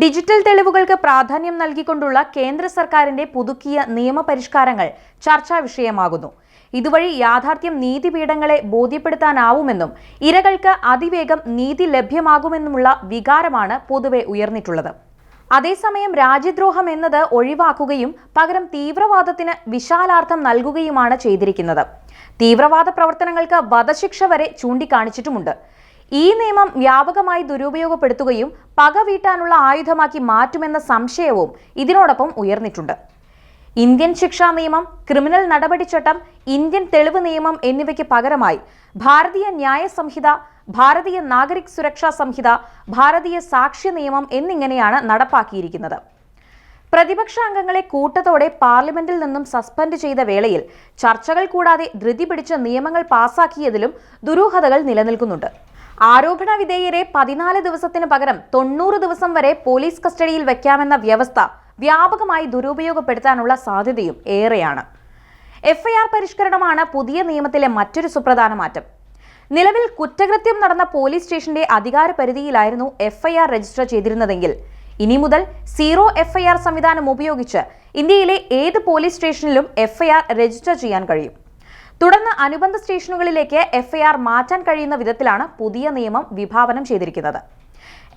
Digital തെളിവുകൾക്ക് പ്രാധാന്യം നൽകിക്കൊണ്ടുള്ള കേന്ദ്ര സർക്കാരിന്റെ പുതുക്കിയ നിയമപരിഷ്കാരങ്ങൾ ചർച്ചാ വിഷയമാകുന്നു. ഇതുവഴി യാഥാർത്ഥ്യം നീതിപീഠങ്ങളെ ബോധ്യപ്പെടുത്താനാവുമെന്നും ഇരകൾക്ക് അതിവേഗം നീതി ലഭ്യമാകുമെന്നുമുള്ള വികാരമാണ് പൊതുവെ ഉയർന്നിട്ടുള്ളത്. അതേസമയം രാജ്യദ്രോഹം എന്നത് ഒഴിവാക്കുകയും പകരം തീവ്രവാദത്തിന് വിശാലാർത്ഥം നൽകുകയുമാണ് ചെയ്തിരിക്കുന്നത്. തീവ്രവാദ പ്രവർത്തനങ്ങൾക്ക് വധശിക്ഷ വരെ ചൂണ്ടിക്കാണിച്ചിട്ടുമുണ്ട്. ഈ നിയമം വ്യാപകമായി ദുരുപയോഗപ്പെടുത്തുകയും പക വീട്ടാനുള്ള ആയുധമാക്കി മാറ്റുമെന്ന സംശയവും ഇതിനോടൊപ്പം ഉയർന്നിട്ടുണ്ട്. ഇന്ത്യൻ ശിക്ഷാ നിയമം ക്രിമിനൽ നടപടിച്ചട്ടം ഇന്ത്യൻ തെളിവ് നിയമം എന്നിവയ്ക്ക് പകരമായി ഭാരതീയ ന്യായ സംഹിത ഭാരതീയ നാഗരിക് സുരക്ഷാ സംഹിത ഭാരതീയ സാക്ഷ്യ നിയമം എന്നിങ്ങനെയാണ് നടപ്പാക്കിയിരിക്കുന്നത്. പ്രതിപക്ഷ അംഗങ്ങളെ കൂട്ടത്തോടെ പാർലമെന്റിൽ നിന്നും സസ്പെൻഡ് ചെയ്ത വേളയിൽ ചർച്ചകൾ കൂടാതെ ധൃതി പിടിച്ച നിയമങ്ങൾ പാസാക്കിയതിലും ദുരൂഹതകൾ നിലനിൽക്കുന്നുണ്ട്. ആരോപണ വിധേയരെ പതിനാല് ദിവസത്തിന് പകരം തൊണ്ണൂറ് ദിവസം വരെ പോലീസ് കസ്റ്റഡിയിൽ വയ്ക്കാമെന്ന വ്യവസ്ഥ വ്യാപകമായി ദുരുപയോഗപ്പെടുത്താനുള്ള സാധ്യതയും ഏറെയാണ്. എഫ്ഐആർ പരിഷ്കരണമാണ് പുതിയ നിയമത്തിലെ മറ്റൊരു സുപ്രധാന മാറ്റം. നിലവിൽ കുറ്റകൃത്യം നടന്ന പോലീസ് സ്റ്റേഷന്റെ അധികാര പരിധിയിലായിരുന്നു എഫ്ഐആർ രജിസ്റ്റർ ചെയ്തിരുന്നതെങ്കിൽ ഇനി മുതൽ സീറോ എഫ്ഐആർ സംവിധാനം ഉപയോഗിച്ച് ഇന്ത്യയിലെ ഏത് പോലീസ് സ്റ്റേഷനിലും എഫ്ഐആർ രജിസ്റ്റർ ചെയ്യാൻ കഴിയും. തുടർന്ന് അനുബന്ധ സ്റ്റേഷനുകളിലേക്ക് എഫ്ഐആർ മാറ്റാൻ കഴിയുന്ന വിധത്തിലാണ് പുതിയ നിയമം വിഭാവനം ചെയ്തിരിക്കുന്നത്.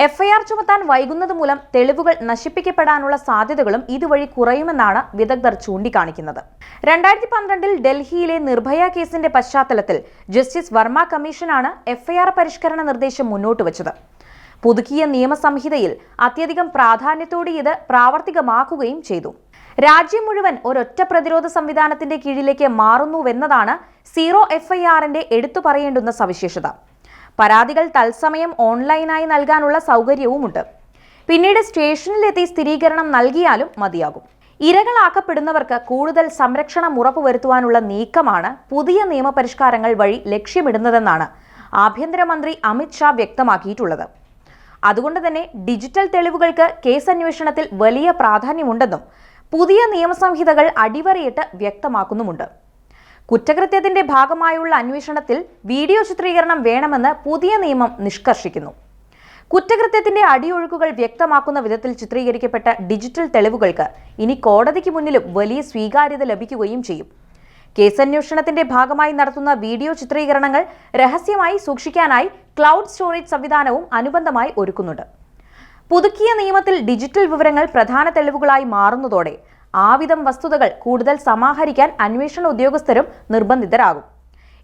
എഫ്ഐആർ ചുമത്താൻ വൈകുന്നത് മൂലം തെളിവുകൾ നശിപ്പിക്കപ്പെടാനുള്ള സാധ്യതകളും ഇതുവഴി കുറയുമെന്നാണ് വിദഗ്ധർ ചൂണ്ടിക്കാണിക്കുന്നത്. രണ്ടായിരത്തി പന്ത്രണ്ടിൽ ഡൽഹിയിലെ നിർഭയ കേസിന്റെ പശ്ചാത്തലത്തിൽ ജസ്റ്റിസ് വർമ്മ കമ്മീഷനാണ് എഫ്ഐആർ പരിഷ്കരണ നിർദ്ദേശം മുന്നോട്ട് വച്ചത്. പുതുക്കിയ നിയമസംഹിതയിൽ അത്യധികം പ്രാധാന്യത്തോടെ ഇത് പ്രാവർത്തികമാക്കുകയും ചെയ്തു. രാജ്യം മുഴുവൻ ഒരൊറ്റ പ്രതിരോധ സംവിധാനത്തിന്റെ കീഴിലേക്ക് മാറുന്നുവെന്നതാണ് സീറോ എഫ്ഐആറിന്റെ എടുത്തു പറയേണ്ടുന്ന സവിശേഷത. പരാതികൾ തത്സമയം ഓൺലൈനായി നൽകാനുള്ള സൗകര്യവുമുണ്ട്. പിന്നീട് സ്റ്റേഷനിലെത്തി സ്ഥിരീകരണം നൽകിയാലും മതിയാകും. ഇരകളാക്കപ്പെടുന്നവർക്ക് കൂടുതൽ സംരക്ഷണം ഉറപ്പുവരുത്തുവാനുള്ള നീക്കമാണ് പുതിയ നിയമപരിഷ്കാരങ്ങൾ വഴി ലക്ഷ്യമിടുന്നതെന്നാണ് ആഭ്യന്തരമന്ത്രി അമിത് ഷാ വ്യക്തമാക്കിയിട്ടുള്ളത്. അതുകൊണ്ട് തന്നെ ഡിജിറ്റൽ തെളിവുകൾക്ക് കേസ് അന്വേഷണത്തിൽ വലിയ പ്രാധാന്യമുണ്ടെന്നും പുതിയ നിയമസംഹിതകൾ അടിവരയിട്ട് വ്യക്തമാക്കുന്നുമുണ്ട്. കുറ്റകൃത്യത്തിന്റെ ഭാഗമായുള്ള അന്വേഷണത്തിൽ വീഡിയോ ചിത്രീകരണം വേണമെന്ന് പുതിയ നിയമം നിഷ്കർഷിക്കുന്നു. കുറ്റകൃത്യത്തിന്റെ അടിയൊഴുക്കുകൾ വ്യക്തമാക്കുന്ന വിധത്തിൽ ചിത്രീകരിക്കപ്പെട്ട ഡിജിറ്റൽ തെളിവുകൾക്ക് ഇനി കോടതിക്ക് മുന്നിലും വലിയ സ്വീകാര്യത ലഭിക്കുകയും ചെയ്യും. കേസന്വേഷണത്തിന്റെ ഭാഗമായി നടത്തുന്ന വീഡിയോ ചിത്രീകരണങ്ങൾ രഹസ്യമായി സൂക്ഷിക്കാനായി ക്ലൗഡ് സ്റ്റോറേജ് സംവിധാനവും അനുബന്ധമായി ഒരുക്കുന്നുണ്ട്. പുതുക്കിയ നിയമത്തിൽ ഡിജിറ്റൽ വിവരങ്ങൾ പ്രധാന തെളിവുകളായി മാറുന്നതോടെ ആവിധം വസ്തുതകൾ കൂടുതൽ സമാഹരിക്കാൻ അന്വേഷണ ഉദ്യോഗസ്ഥരും നിർബന്ധിതരാകും.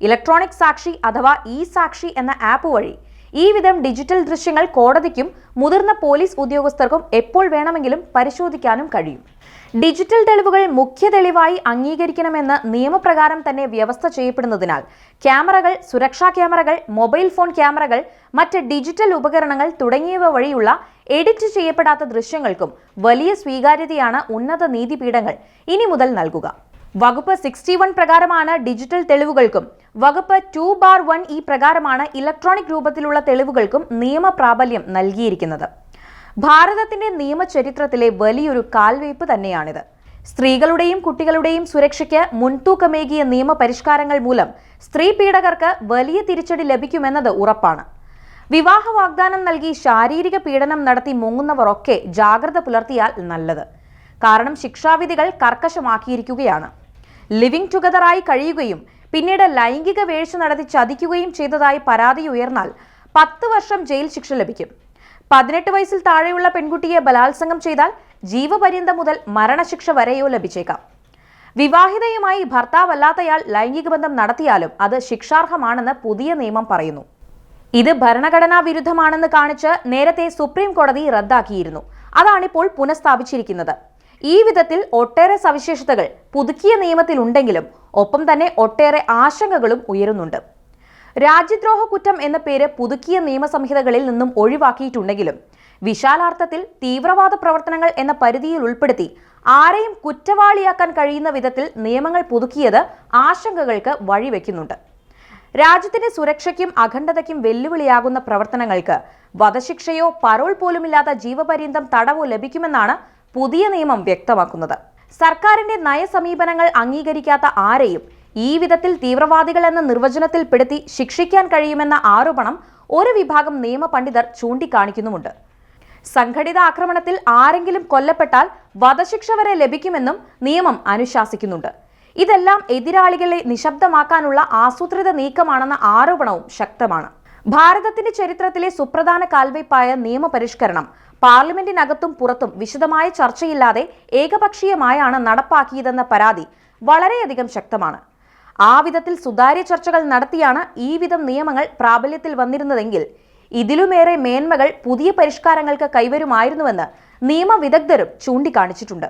ഇലക്ട്രോണിക് സാക്ഷി അഥവാ ഇ സാക്ഷി എന്ന ആപ്പ് വഴി ഈ വിധം ഡിജിറ്റൽ ദൃശ്യങ്ങൾ കോടതിക്കും മുതിർന്ന പോലീസ് ഉദ്യോഗസ്ഥർക്കും എപ്പോൾ വേണമെങ്കിലും പരിശോധിക്കാനും കഴിയും. ഡിജിറ്റൽ തെളിവുകൾ മുഖ്യ തെളിവായി അംഗീകരിക്കണമെന്ന് നിയമപ്രകാരം തന്നെ വ്യവസ്ഥ ചെയ്യപ്പെടുന്നതിനാൽ ക്യാമറകൾ സുരക്ഷാ ക്യാമറകൾ മൊബൈൽ ഫോൺ ക്യാമറകൾ മറ്റ് ഡിജിറ്റൽ ഉപകരണങ്ങൾ തുടങ്ങിയവ വഴിയുള്ള എഡിറ്റ് ചെയ്യപ്പെടാത്ത ദൃശ്യങ്ങൾക്കും വലിയ സ്വീകാര്യതയാണ് ഉന്നത നീതിപീഠങ്ങൾ. ഇനി മുതൽ നൽകുക. വകുപ്പ് സിക്സ്റ്റി വൺ പ്രകാരമാണ് ഡിജിറ്റൽ തെളിവുകൾക്കും വകുപ്പ് ടു ബാർ വൺ ഈ പ്രകാരമാണ് ഇലക്ട്രോണിക് രൂപത്തിലുള്ള തെളിവുകൾക്കും നിയമപ്രാബല്യം നൽകിയിരിക്കുന്നത്. ഭാരതത്തിന്റെ നിയമചരിത്രത്തിലെ വലിയൊരു കാൽവയ്പ് തന്നെയാണിത്. സ്ത്രീകളുടെയും കുട്ടികളുടെയും സുരക്ഷയ്ക്ക് മുൻതൂക്കമേകിയ നിയമപരിഷ്കാരങ്ങൾ മൂലം സ്ത്രീ പീഡകർക്ക് വലിയ തിരിച്ചടി ലഭിക്കുമെന്നത് ഉറപ്പാണ്. വിവാഹ വാഗ്ദാനം നൽകി ശാരീരിക പീഡനം നടത്തി മുങ്ങുന്നവരൊക്കെ ജാഗ്രത പുലർത്തിയാൽ നല്ലത്. കാരണം ശിക്ഷാവിധികൾ കർക്കശമാക്കിയിരിക്കുകയാണ്. ലിവിംഗ് ടുഗദറായി കഴിയുകയും പിന്നീട് ലൈംഗിക വീഴ്ച നടത്തി ചതിക്കുകയും ചെയ്തതായി പരാതി ഉയർന്നാൽ പത്ത് വർഷം ജയിൽ ശിക്ഷ ലഭിക്കും. പതിനെട്ട് വയസ്സിൽ താഴെയുള്ള പെൺകുട്ടിയെ ബലാത്സംഗം ചെയ്താൽ ജീവപര്യന്തം മുതൽ മരണശിക്ഷ വരെയോ ലഭിച്ചേക്കാം. വിവാഹിതയുമായി ഭർത്താവല്ലാത്തയാൾ ലൈംഗിക ബന്ധം നടത്തിയാലും അത് ശിക്ഷാർഹമാണെന്ന് പുതിയ നിയമം പറയുന്നു. ഇത് ഭരണഘടനാ വിരുദ്ധമാണെന്ന് കാണിച്ച് നേരത്തെ സുപ്രീം കോടതി റദ്ദാക്കിയിരുന്നു. അതാണിപ്പോൾ പുനഃസ്ഥാപിച്ചിരിക്കുന്നത്. ഈ വിധത്തിൽ ഒട്ടേറെ സവിശേഷതകൾ പുതുക്കിയ നിയമത്തിലുണ്ടെങ്കിലും ഒപ്പം തന്നെ ഒട്ടേറെ ആശങ്കകളും ഉയരുന്നുണ്ട്. രാജ്യദ്രോഹ കുറ്റം എന്ന പേര് പുതുക്കിയ നിയമസംഹിതകളിൽ നിന്നും ഒഴിവാക്കിയിട്ടുണ്ടെങ്കിലും വിശാലാർത്ഥത്തിൽ തീവ്രവാദ പ്രവർത്തനങ്ങൾ എന്ന പരിധിയിൽ ഉൾപ്പെടുത്തി ആരെയും കുറ്റവാളിയാക്കാൻ കഴിയുന്ന വിധത്തിൽ നിയമങ്ങൾ പുതുക്കിയത് ആശങ്കകൾക്ക് വഴിവെക്കുന്നുണ്ട്. രാജ്യത്തിന്റെ സുരക്ഷയ്ക്കും അഖണ്ഡതയ്ക്കും വെല്ലുവിളിയാകുന്ന പ്രവർത്തനങ്ങൾക്ക് വധശിക്ഷയോ പരോൾ പോലുമില്ലാത്ത ജീവപര്യന്തം തടവോ ലഭിക്കുമെന്നാണ് പുതിയ നിയമം വ്യക്തമാക്കുന്നത്. സർക്കാരിന്റെ നയസമീപനങ്ങൾ അംഗീകരിക്കാത്ത ആരെയും ഈ വിധത്തിൽ തീവ്രവാദികൾ എന്ന നിർവചനത്തിൽപ്പെടുത്തി ശിക്ഷിക്കാൻ കഴിയുമെന്ന ആരോപണം ഒരു വിഭാഗം നിയമപണ്ഡിതർ ചൂണ്ടിക്കാണിക്കുന്നുമുണ്ട്. സംഘടിത ആക്രമണത്തിൽ ആരെങ്കിലും കൊല്ലപ്പെട്ടാൽ വധശിക്ഷ വരെ ലഭിക്കുമെന്നും നിയമം അനുശാസിക്കുന്നുണ്ട്. ഇതെല്ലാം എതിരാളികളെ നിശബ്ദമാക്കാനുള്ള ആസൂത്രിത നീക്കമാണെന്ന ആരോപണവും ശക്തമാണ്. ഭാരതത്തിന്റെ ചരിത്രത്തിലെ സുപ്രധാന കാൽവയ്പായ നിയമപരിഷ്കരണം പാർലമെന്റിനകത്തും പുറത്തും വിശദമായ ചർച്ചയില്ലാതെ ഏകപക്ഷീയമായാണ് നടപ്പാക്കിയതെന്ന പരാതി വളരെയധികം ശക്തമാണ്. ആ വിധത്തിൽ സുതാര്യ ചർച്ചകൾ നടത്തിയാണ് ഈ വിധം നിയമങ്ങൾ പ്രാബല്യത്തിൽ വന്നിരുന്നതെങ്കിൽ ഇതിലുമേറെ മേന്മകൾ പുതിയ പരിഷ്കാരങ്ങൾക്ക് കൈവരുമായിരുന്നുവെന്ന് നിയമവിദഗ്ധരും ചൂണ്ടിക്കാണിച്ചിട്ടുണ്ട്.